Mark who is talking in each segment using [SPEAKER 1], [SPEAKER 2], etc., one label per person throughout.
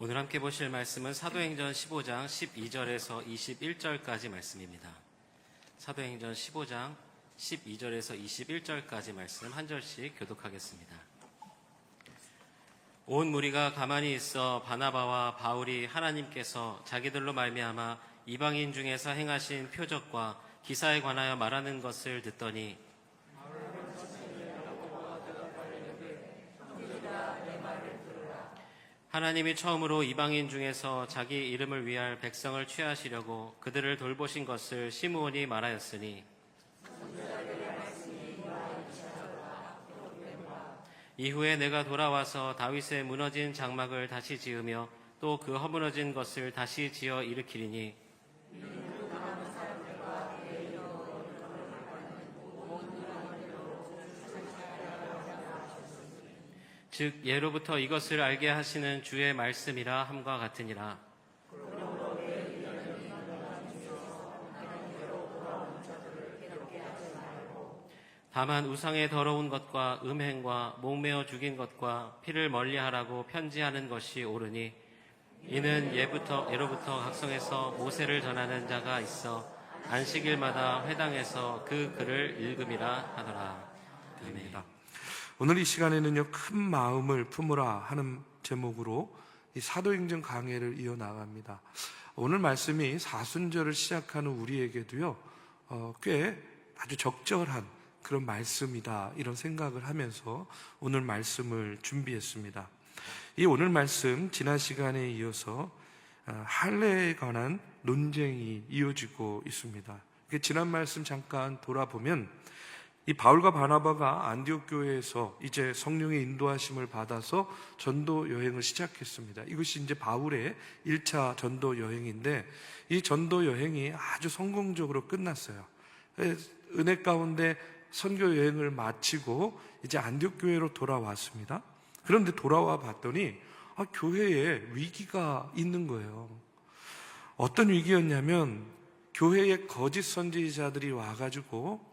[SPEAKER 1] 오늘 함께 보실 말씀은 사도행전 15장 12절에서 21절까지 말씀입니다. 사도행전 15장 12절에서 21절까지 말씀 한 절씩 교독하겠습니다. 온 무리가 가만히 있어 바나바와 바울이 하나님께서 자기들로 말미암아 이방인 중에서 행하신 표적과 기사에 관하여 말하는 것을 듣더니 하나님이 처음으로 이방인 중에서 자기 이름을 위할 백성을 취하시려고 그들을 돌보신 것을 시므온이 말하였으니 이후에 내가 돌아와서 다윗의 무너진 장막을 다시 지으며 또 그 허무너진 것을 다시 지어 일으키리니 즉 예로부터 이것을 알게 하시는 주의 말씀이라 함과 같으니라 다만 우상의 더러운 것과 음행과 목매어 죽인 것과 피를 멀리하라고 편지하는 것이 옳으니 이는 예부터 예로부터 각성에서 모세를 전하는 자가 있어 안식일마다 회당에서 그 글을 읽음이라 하더라. 아멘.
[SPEAKER 2] 오늘 이 시간에는요, 큰 마음을 품으라 하는 제목으로 이 사도행전 강해를 이어나갑니다. 오늘 말씀이 사순절을 시작하는 우리에게도요, 어, 꽤 아주 적절한 그런 말씀이다. 이런 생각을 하면서 오늘 말씀을 준비했습니다. 이 오늘 말씀, 지난 시간에 이어서 어, 할례에 관한 논쟁이 이어지고 있습니다. 그 지난 말씀 잠깐 돌아보면 이 바울과 바나바가 안디옥 교회에서 이제 성령의 인도하심을 받아서 전도 여행을 시작했습니다. 이것이 이제 바울의 1차 전도 여행인데 이 전도 여행이 아주 성공적으로 끝났어요. 은혜 가운데 선교 여행을 마치고 이제 안디옥 교회로 돌아왔습니다. 그런데 돌아와 봤더니 아, 교회에 위기가 있는 거예요. 어떤 위기였냐면 교회에 거짓 선지자들이 와가지고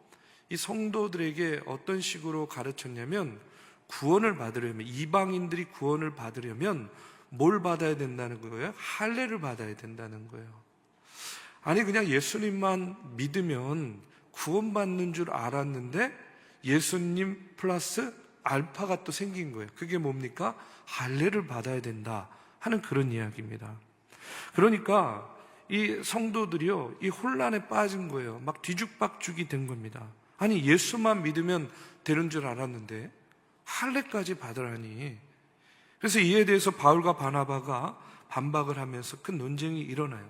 [SPEAKER 2] 이 성도들에게 어떤 식으로 가르쳤냐면 구원을 받으려면 이방인들이 구원을 받으려면 뭘 받아야 된다는 거예요? 할례를 받아야 된다는 거예요. 아니 그냥 예수님만 믿으면 구원받는 줄 알았는데 예수님 플러스 알파가 또 생긴 거예요. 그게 뭡니까? 할례를 받아야 된다 하는 그런 이야기입니다. 그러니까 이 성도들이요, 이 혼란에 빠진 거예요. 막 뒤죽박죽이 된 겁니다. 아니, 예수만 믿으면 되는 줄 알았는데, 할례까지 받으라니. 그래서 이에 대해서 바울과 바나바가 반박을 하면서 큰 논쟁이 일어나요.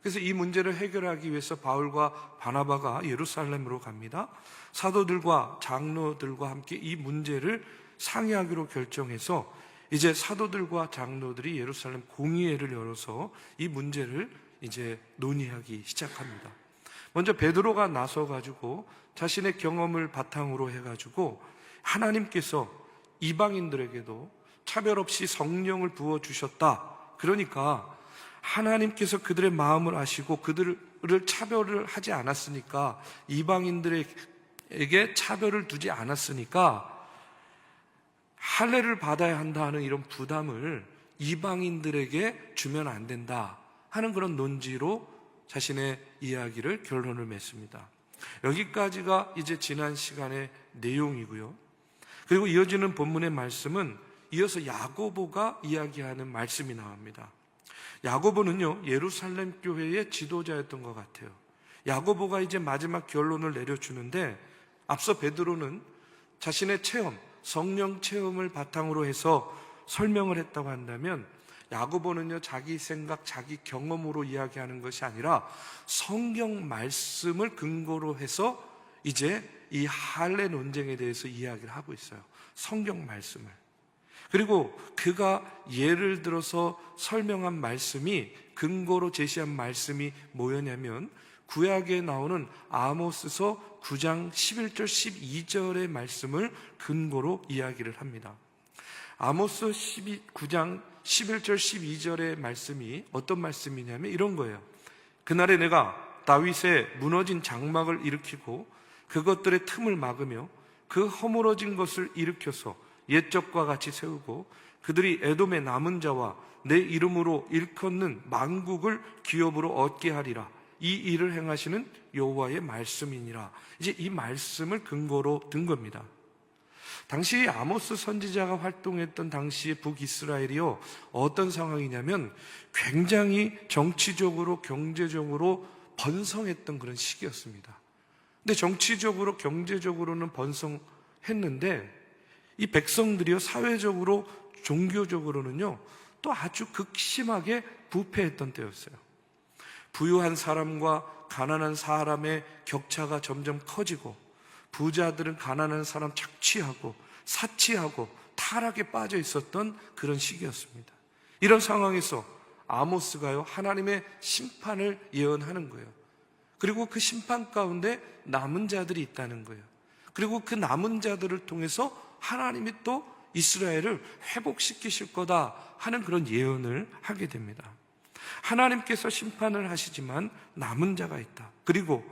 [SPEAKER 2] 그래서 이 문제를 해결하기 위해서 바울과 바나바가 예루살렘으로 갑니다. 사도들과 장로들과 함께 이 문제를 상의하기로 결정해서 이제 사도들과 장로들이 예루살렘 공의회를 열어서 이 문제를 이제 논의하기 시작합니다. 먼저 베드로가 나서 가지고 자신의 경험을 바탕으로 해 가지고 하나님께서 이방인들에게도 차별 없이 성령을 부어 주셨다. 그러니까 하나님께서 그들의 마음을 아시고 그들을 차별을 하지 않았으니까 이방인들에게 차별을 두지 않았으니까 할례를 받아야 한다는 이런 부담을 이방인들에게 주면 안 된다 하는 그런 논지로 자신의 이야기를 결론을 맺습니다. 여기까지가 이제 지난 시간의 내용이고요. 그리고 이어지는 본문의 말씀은 이어서 야고보가 이야기하는 말씀이 나옵니다. 야고보는요, 예루살렘 교회의 지도자였던 것 같아요. 야고보가 이제 마지막 결론을 내려주는데 앞서 베드로는 자신의 체험, 성령 체험을 바탕으로 해서 설명을 했다고 한다면 야고보는요 자기 생각, 자기 경험으로 이야기하는 것이 아니라 성경 말씀을 근거로 해서 이제 이 할례 논쟁에 대해서 이야기를 하고 있어요. 성경 말씀을. 그리고 그가 예를 들어서 설명한 말씀이 근거로 제시한 말씀이 뭐였냐면 구약에 나오는 아모스서 9장 11절 12절의 말씀을 근거로 이야기를 합니다. 아모스 12, 9장 11절 12절의 말씀이 어떤 말씀이냐면 이런 거예요. 그날에 내가 다윗의 무너진 장막을 일으키고 그것들의 틈을 막으며 그 허물어진 것을 일으켜서 옛적과 같이 세우고 그들이 에돔의 남은 자와 내 이름으로 일컫는 만국을 기업으로 얻게 하리라. 이 일을 행하시는 여호와의 말씀이니라. 이제 이 말씀을 근거로 든 겁니다. 당시 아모스 선지자가 활동했던 당시의 북이스라엘이요 어떤 상황이냐면 굉장히 정치적으로 경제적으로 번성했던 그런 시기였습니다. 근데 정치적으로 경제적으로는 번성했는데 이 백성들이요 사회적으로 종교적으로는요 또 아주 극심하게 부패했던 때였어요. 부유한 사람과 가난한 사람의 격차가 점점 커지고 부자들은 가난한 사람 착취하고 사치하고 타락에 빠져 있었던 그런 시기였습니다. 이런 상황에서 아모스가요 하나님의 심판을 예언하는 거예요. 그리고 그 심판 가운데 남은 자들이 있다는 거예요. 그리고 그 남은 자들을 통해서 하나님이 또 이스라엘을 회복시키실 거다 하는 그런 예언을 하게 됩니다. 하나님께서 심판을 하시지만 남은 자가 있다. 그리고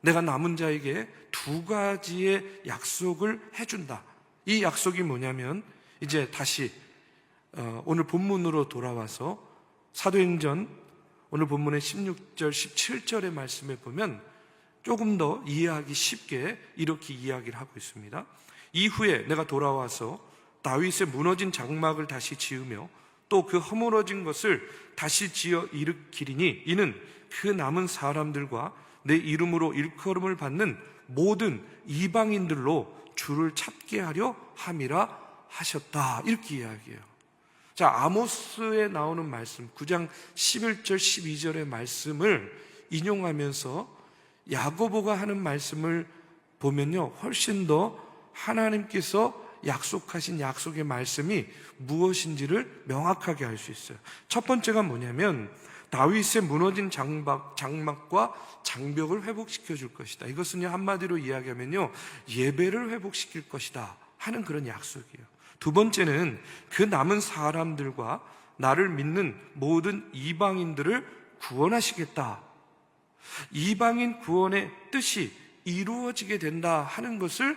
[SPEAKER 2] 내가 남은 자에게 두 가지의 약속을 해준다. 이 약속이 뭐냐면 이제 다시 어, 오늘 본문으로 돌아와서 사도행전 오늘 본문의 16절, 17절의 말씀에 보면 조금 더 이해하기 쉽게 이렇게 이야기를 하고 있습니다. 이후에 내가 돌아와서 다윗의 무너진 장막을 다시 지으며 또 그 허물어진 것을 다시 지어 일으키리니 이는 그 남은 사람들과 내 이름으로 일컬음을 받는 모든 이방인들로 주를 찾게 하려 함이라 하셨다. 이렇게 이야기해요. 자, 아모스에 나오는 말씀, 9장 11절, 12절의 말씀을 인용하면서 야고보가 하는 말씀을 보면요. 훨씬 더 하나님께서 약속하신 약속의 말씀이 무엇인지를 명확하게 알 수 있어요. 첫 번째가 뭐냐면 다윗의 무너진 장막, 장막과 장벽을 회복시켜 줄 것이다. 이것은요, 한마디로 이야기하면요, 예배를 회복시킬 것이다. 하는 그런 약속이에요. 두 번째는 그 남은 사람들과 나를 믿는 모든 이방인들을 구원하시겠다. 이방인 구원의 뜻이 이루어지게 된다 하는 것을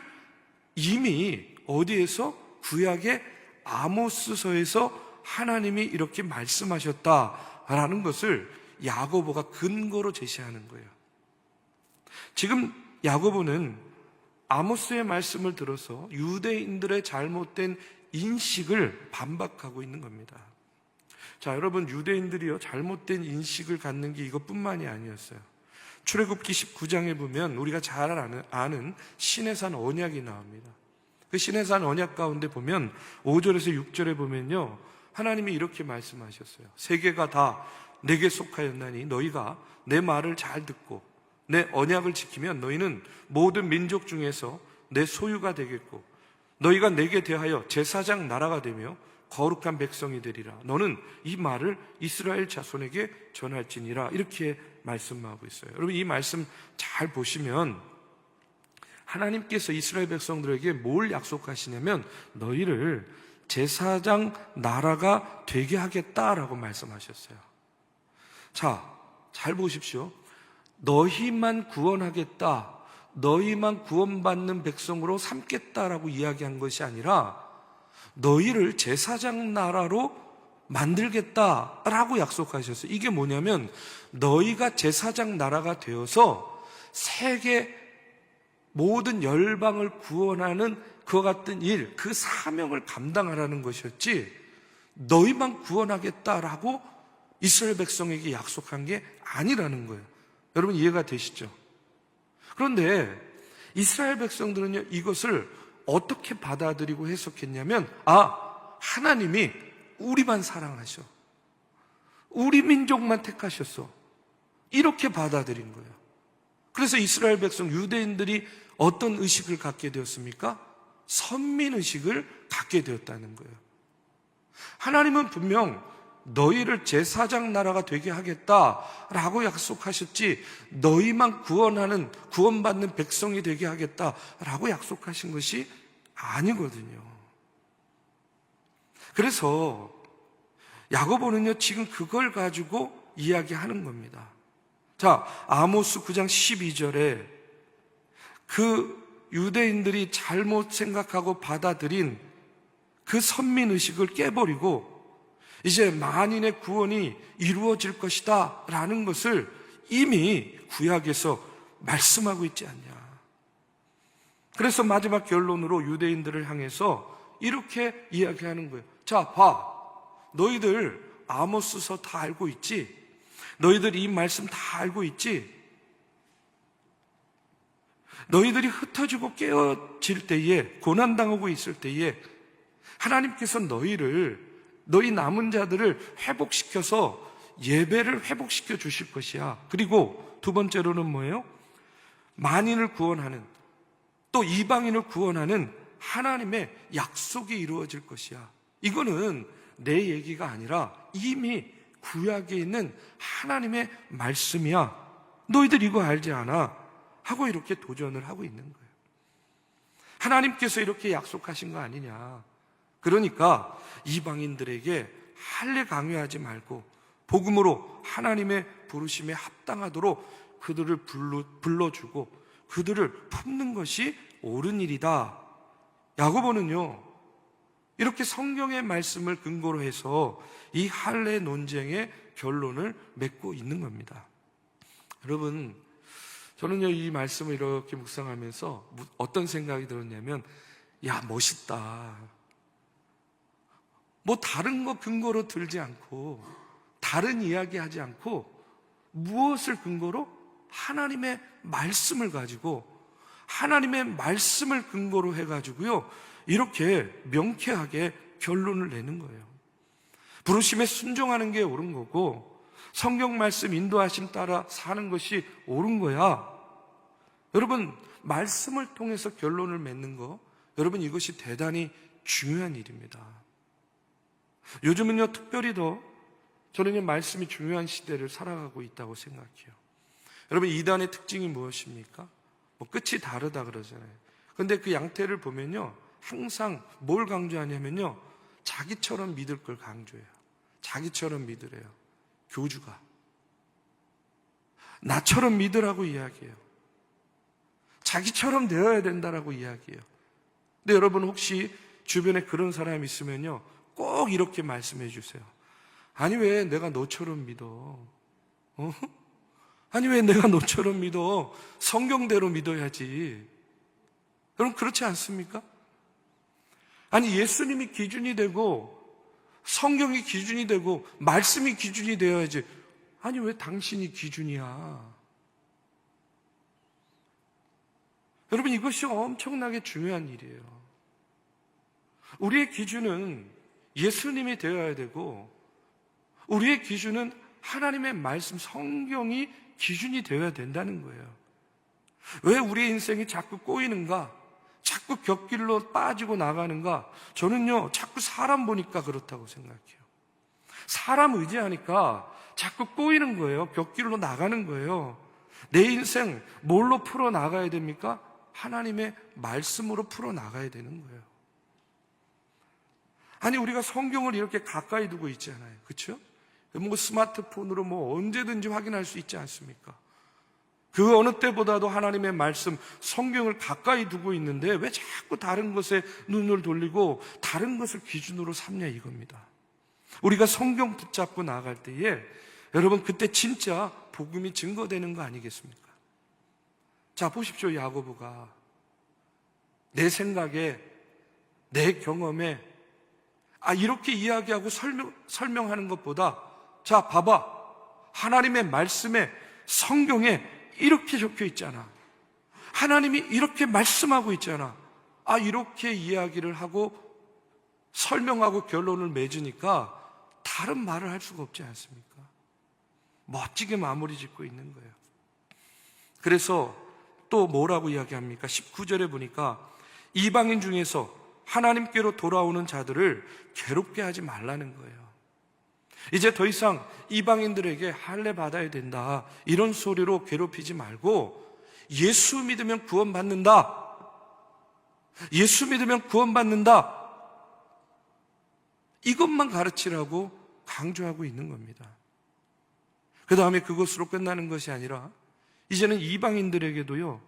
[SPEAKER 2] 이미 어디에서 구약의 아모스서에서 하나님이 이렇게 말씀하셨다 라는 것을 야고보가 근거로 제시하는 거예요. 지금 야고보는 아모스의 말씀을 들어서 유대인들의 잘못된 인식을 반박하고 있는 겁니다. 자, 여러분 유대인들이요 잘못된 인식을 갖는 게 이것뿐만이 아니었어요. 출애굽기 19장에 보면 우리가 잘 아는, 아는 신해산 언약이 나옵니다. 그 신해산 언약 가운데 보면 5절에서 6절에 보면요. 하나님이 이렇게 말씀하셨어요. 세계가 다 내게 속하였나니 너희가 내 말을 잘 듣고 내 언약을 지키면 너희는 모든 민족 중에서 내 소유가 되겠고 너희가 내게 대하여 제사장 나라가 되며 거룩한 백성이 되리라. 너는 이 말을 이스라엘 자손에게 전할지니라. 이렇게 말씀하고 있어요. 여러분 이 말씀 잘 보시면 하나님께서 이스라엘 백성들에게 뭘 약속하시냐면 너희를 제사장 나라가 되게 하겠다라고 말씀하셨어요. 자, 잘 보십시오. 너희만 구원하겠다. 너희만 구원받는 백성으로 삼겠다라고 이야기한 것이 아니라 너희를 제사장 나라로 만들겠다라고 약속하셨어요. 이게 뭐냐면 너희가 제사장 나라가 되어서 세계 모든 열방을 구원하는 그와 같은 일, 그 사명을 감당하라는 것이었지 너희만 구원하겠다라고 이스라엘 백성에게 약속한 게 아니라는 거예요. 여러분 이해가 되시죠? 그런데 이스라엘 백성들은요, 이것을 어떻게 받아들이고 해석했냐면, 아, 하나님이 우리만 사랑하셔. 우리 민족만 택하셨어. 이렇게 받아들인 거예요. 그래서 이스라엘 백성, 유대인들이 어떤 의식을 갖게 되었습니까? 선민 의식을 갖게 되었다는 거예요. 하나님은 분명 너희를 제사장 나라가 되게 하겠다라고 약속하셨지 너희만 구원하는 구원받는 백성이 되게 하겠다라고 약속하신 것이 아니거든요. 그래서 야고보는요 지금 그걸 가지고 이야기하는 겁니다. 자, 아모스 9장 12절에 그 유대인들이 잘못 생각하고 받아들인 그 선민 의식을 깨버리고 이제 만인의 구원이 이루어질 것이다 라는 것을 이미 구약에서 말씀하고 있지 않냐. 그래서 마지막 결론으로 유대인들을 향해서 이렇게 이야기하는 거예요. 자, 봐. 너희들 아모스서 다 알고 있지? 너희들 이 말씀 다 알고 있지? 너희들이 흩어지고 깨어질 때에, 고난당하고 있을 때에, 하나님께서 너희를, 너희 남은 자들을 회복시켜서 예배를 회복시켜 주실 것이야. 그리고 두 번째로는 뭐예요? 만인을 구원하는, 또 이방인을 구원하는 하나님의 약속이 이루어질 것이야. 이거는 내 얘기가 아니라 이미 구약에 있는 하나님의 말씀이야. 너희들 이거 알지 않아? 하고 이렇게 도전을 하고 있는 거예요. 하나님께서 이렇게 약속하신 거 아니냐. 그러니까 이방인들에게 할례 강요하지 말고 복음으로 하나님의 부르심에 합당하도록 그들을 불러, 불러주고 그들을 품는 것이 옳은 일이다. 야고보는요, 이렇게 성경의 말씀을 근거로 해서 이 할례 논쟁의 결론을 맺고 있는 겁니다. 여러분, 저는요, 이 말씀을 이렇게 묵상하면서 무- 어떤 생각이 들었냐면, 야, 멋있다. 뭐 다른 거 근거로 들지 않고, 다른 이야기 하지 않고, 무엇을 근거로? 하나님의 말씀을 가지고, 하나님의 말씀을 근거로 해가지고요, 이렇게 명쾌하게 결론을 내는 거예요. 부르심에 순종하는 게 옳은 거고, 성경 말씀 인도하심 따라 사는 것이 옳은 거야. 여러분, 말씀을 통해서 결론을 맺는 거, 여러분 이것이 대단히 중요한 일입니다. 요즘은요, 특별히 더 저는 이 말씀이 중요한 시대를 살아가고 있다고 생각해요. 여러분, 이단의 특징이 무엇입니까? 뭐 끝이 다르다 그러잖아요. 근데 그 양태를 보면요, 항상 뭘 강조하냐면요, 자기처럼 믿을 걸 강조해요. 자기처럼 믿으래요. 교주가. 나처럼 믿으라고 이야기해요. 자기처럼 되어야 된다라고 이야기해요. 근데 여러분 혹시 주변에 그런 사람 있으면요, 꼭 이렇게 말씀해 주세요. 아니 왜 내가 너처럼 믿어? 어? 아니 왜 내가 너처럼 믿어? 성경대로 믿어야지. 여러분 그렇지 않습니까? 아니 예수님이 기준이 되고 성경이 기준이 되고 말씀이 기준이 되어야지. 아니 왜 당신이 기준이야? 여러분 이것이 엄청나게 중요한 일이에요. 우리의 기준은 예수님이 되어야 되고 우리의 기준은 하나님의 말씀 성경이 기준이 되어야 된다는 거예요. 왜 우리의 인생이 자꾸 꼬이는가? 자꾸 곁길로 빠지고 나가는가? 저는요, 자꾸 사람 보니까 그렇다고 생각해요. 사람 의지하니까 자꾸 꼬이는 거예요. 곁길로 나가는 거예요. 내 인생 뭘로 풀어 나가야 됩니까? 하나님의 말씀으로 풀어 나가야 되는 거예요. 아니 우리가 성경을 이렇게 가까이 두고 있잖아요. 그렇죠? 뭐 스마트폰으로 뭐 언제든지 확인할 수 있지 않습니까? 그 어느 때보다도 하나님의 말씀, 성경을 가까이 두고 있는데 왜 자꾸 다른 것에 눈을 돌리고 다른 것을 기준으로 삼냐 이겁니다. 우리가 성경 붙잡고 나갈 때에 여러분 그때 진짜 복음이 증거되는 거 아니겠습니까? 자, 보십시오. 야고보가 내 생각에 내 경험에 아 이렇게 이야기하고 설명 설명하는 것보다 자, 봐봐. 하나님의 말씀에 성경에 이렇게 적혀 있잖아. 하나님이 이렇게 말씀하고 있잖아. 아, 이렇게 이야기를 하고 설명하고 결론을 맺으니까 다른 말을 할 수가 없지 않습니까? 멋지게 마무리 짓고 있는 거예요. 그래서 또 뭐라고 이야기합니까? 19절에 보니까 이방인 중에서 하나님께로 돌아오는 자들을 괴롭게 하지 말라는 거예요. 이제 더 이상 이방인들에게 할례 받아야 된다. 이런 소리로 괴롭히지 말고 예수 믿으면 구원받는다. 예수 믿으면 구원받는다. 이것만 가르치라고 강조하고 있는 겁니다. 그 다음에 그것으로 끝나는 것이 아니라 이제는 이방인들에게도요,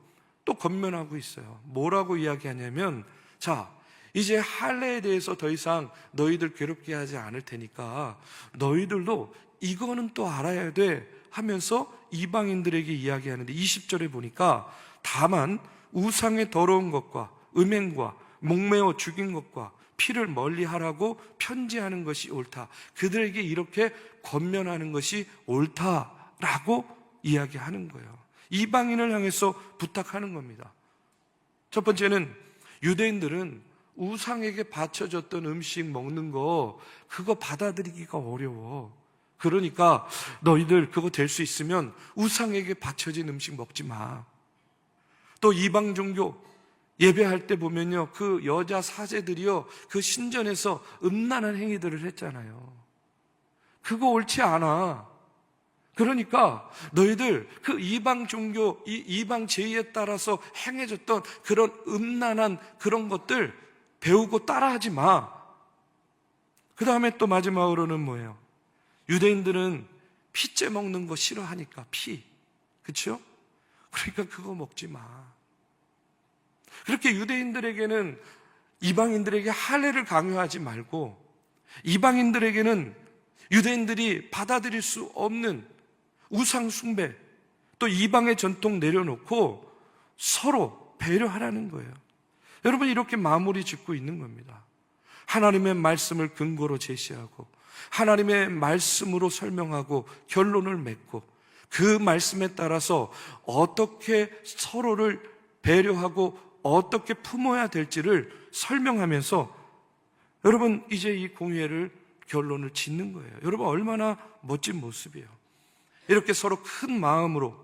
[SPEAKER 2] 또 건면하고 있어요. 뭐라고 이야기하냐면, 자, 이제 할례에 대해서 더 이상 너희들 괴롭게 하지 않을 테니까 너희들도 이거는 또 알아야 돼 하면서 이방인들에게 이야기하는데 20절에 보니까 다만 우상의 더러운 것과 음행과 목매어 죽인 것과 피를 멀리 하라고 편지하는 것이 옳다. 그들에게 이렇게 권면하는 것이 옳다라고 이야기하는 거예요. 이방인을 향해서 부탁하는 겁니다. 첫 번째는 유대인들은 우상에게 바쳐졌던 음식 먹는 거 그거 받아들이기가 어려워. 그러니까 너희들 그거 될 수 있으면 우상에게 바쳐진 음식 먹지 마. 또 이방 종교 예배할 때 보면요. 그 여자 사제들이요. 그 신전에서 음란한 행위들을 했잖아요. 그거 옳지 않아. 그러니까 너희들 그 이방 종교, 이 이방 제의에 따라서 행해졌던 그런 음란한 그런 것들 배우고 따라하지 마. 그 다음에 또 마지막으로는 뭐예요? 유대인들은 피째 먹는 거 싫어하니까 피. 그쵸? 그러니까 그거 먹지 마. 그렇게 유대인들에게는 이방인들에게 할례를 강요하지 말고 이방인들에게는 유대인들이 받아들일 수 없는 우상 숭배 또 이방의 전통 내려놓고 서로 배려하라는 거예요. 여러분 이렇게 마무리 짓고 있는 겁니다. 하나님의 말씀을 근거로 제시하고 하나님의 말씀으로 설명하고 결론을 맺고 그 말씀에 따라서 어떻게 서로를 배려하고 어떻게 품어야 될지를 설명하면서 여러분 이제 이 공예를 결론을 짓는 거예요. 여러분 얼마나 멋진 모습이에요. 이렇게 서로 큰 마음으로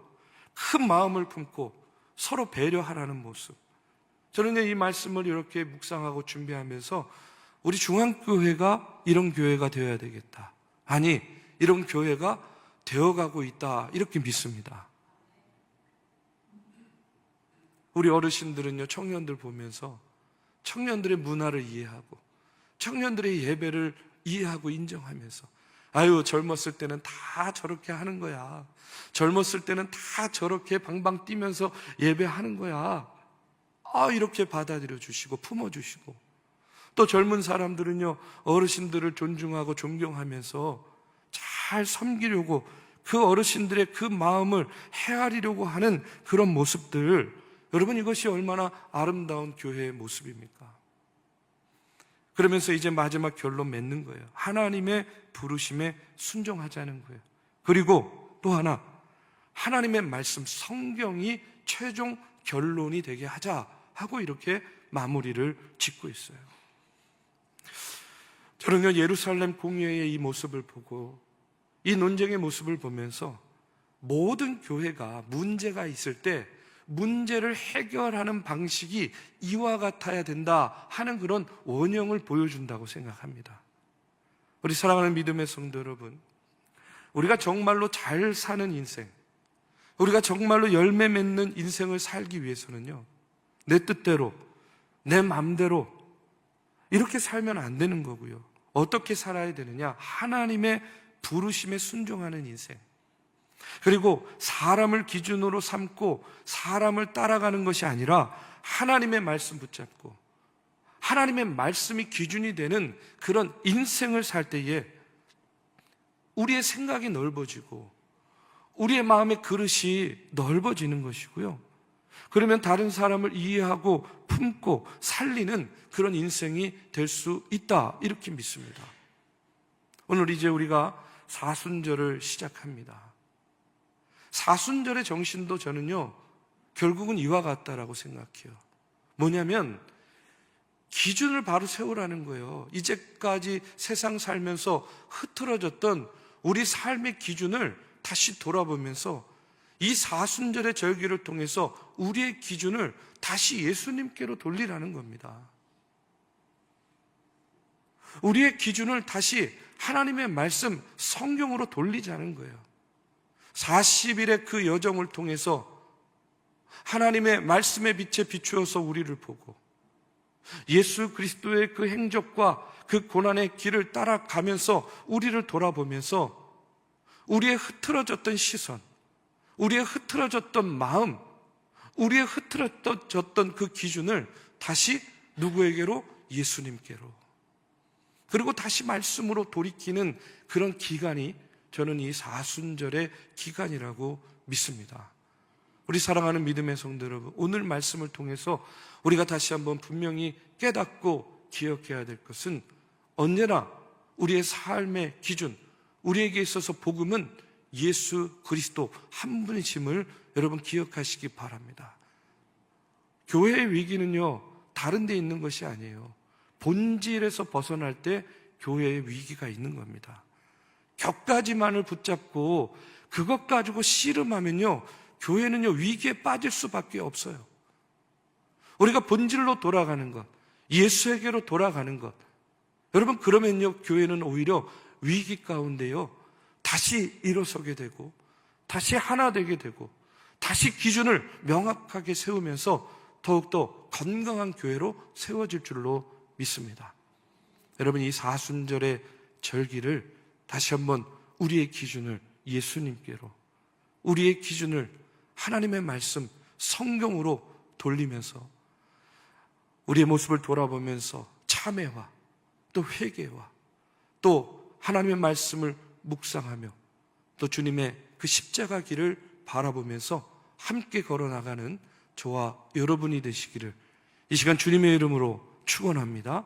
[SPEAKER 2] 큰 마음을 품고 서로 배려하라는 모습. 저는 이 말씀을 이렇게 묵상하고 준비하면서 우리 중앙교회가 이런 교회가 되어야 되겠다. 아니, 이런 교회가 되어가고 있다. 이렇게 믿습니다. 우리 어르신들은요, 청년들 보면서 청년들의 문화를 이해하고 청년들의 예배를 이해하고 인정하면서 아유, 젊었을 때는 다 저렇게 하는 거야. 젊었을 때는 다 저렇게 방방 뛰면서 예배하는 거야. 아, 이렇게 받아들여 주시고 품어 주시고 또 젊은 사람들은요, 어르신들을 존중하고 존경하면서 잘 섬기려고 그 어르신들의 그 마음을 헤아리려고 하는 그런 모습들, 여러분 이것이 얼마나 아름다운 교회의 모습입니까? 그러면서 이제 마지막 결론 맺는 거예요. 하나님의 부르심에 순종하자는 거예요. 그리고 또 하나, 하나님의 말씀, 성경이 최종 결론이 되게 하자 하고 이렇게 마무리를 짓고 있어요. 저는요, 예루살렘 공회의 이 모습을 보고 이 논쟁의 모습을 보면서 모든 교회가 문제가 있을 때 문제를 해결하는 방식이 이와 같아야 된다 하는 그런 원형을 보여준다고 생각합니다. 우리 사랑하는 믿음의 성도 여러분, 우리가 정말로 잘 사는 인생, 우리가 정말로 열매 맺는 인생을 살기 위해서는요, 내 뜻대로, 내 마음대로 이렇게 살면 안 되는 거고요. 어떻게 살아야 되느냐? 하나님의 부르심에 순종하는 인생. 그리고 사람을 기준으로 삼고 사람을 따라가는 것이 아니라 하나님의 말씀 붙잡고 하나님의 말씀이 기준이 되는 그런 인생을 살 때에 우리의 생각이 넓어지고 우리의 마음의 그릇이 넓어지는 것이고요. 그러면 다른 사람을 이해하고 품고 살리는 그런 인생이 될 수 있다. 이렇게 믿습니다. 오늘 이제 우리가 사순절을 시작합니다. 사순절의 정신도 저는요, 결국은 이와 같다라고 생각해요. 뭐냐면, 기준을 바로 세우라는 거예요. 이제까지 세상 살면서 흐트러졌던 우리 삶의 기준을 다시 돌아보면서 이 사순절의 절기를 통해서 우리의 기준을 다시 예수님께로 돌리라는 겁니다. 우리의 기준을 다시 하나님의 말씀, 성경으로 돌리자는 거예요. 40일의 그 여정을 통해서 하나님의 말씀의 빛에 비추어서 우리를 보고 예수 그리스도의 그 행적과 그 고난의 길을 따라가면서 우리를 돌아보면서 우리의 흐트러졌던 시선, 우리의 흐트러졌던 마음, 우리의 흐트러졌던 그 기준을 다시 누구에게로 예수님께로. 그리고 다시 말씀으로 돌이키는 그런 기간이 저는 이 사순절의 기간이라고 믿습니다. 우리 사랑하는 믿음의 성도 여러분, 오늘 말씀을 통해서 우리가 다시 한번 분명히 깨닫고 기억해야 될 것은 언제나 우리의 삶의 기준, 우리에게 있어서 복음은 예수 그리스도 한 분이심을 여러분 기억하시기 바랍니다. 교회의 위기는요, 다른 데 있는 것이 아니에요. 본질에서 벗어날 때 교회의 위기가 있는 겁니다. 격가지만을 붙잡고 그것 가지고 씨름하면요, 교회는요, 위기에 빠질 수밖에 없어요. 우리가 본질로 돌아가는 것, 예수에게로 돌아가는 것. 여러분, 그러면요, 교회는 오히려 위기 가운데요, 다시 일어서게 되고, 다시 하나 되게 되고, 다시 기준을 명확하게 세우면서 더욱더 건강한 교회로 세워질 줄로 믿습니다. 여러분, 이 사순절의 절기를 다시 한번 우리의 기준을 예수님께로, 우리의 기준을 하나님의 말씀, 성경으로 돌리면서 우리의 모습을 돌아보면서 참회와 또 회개와 또 하나님의 말씀을 묵상하며 또 주님의 그 십자가 길을 바라보면서 함께 걸어나가는 저와 여러분이 되시기를 이 시간 주님의 이름으로 축원합니다.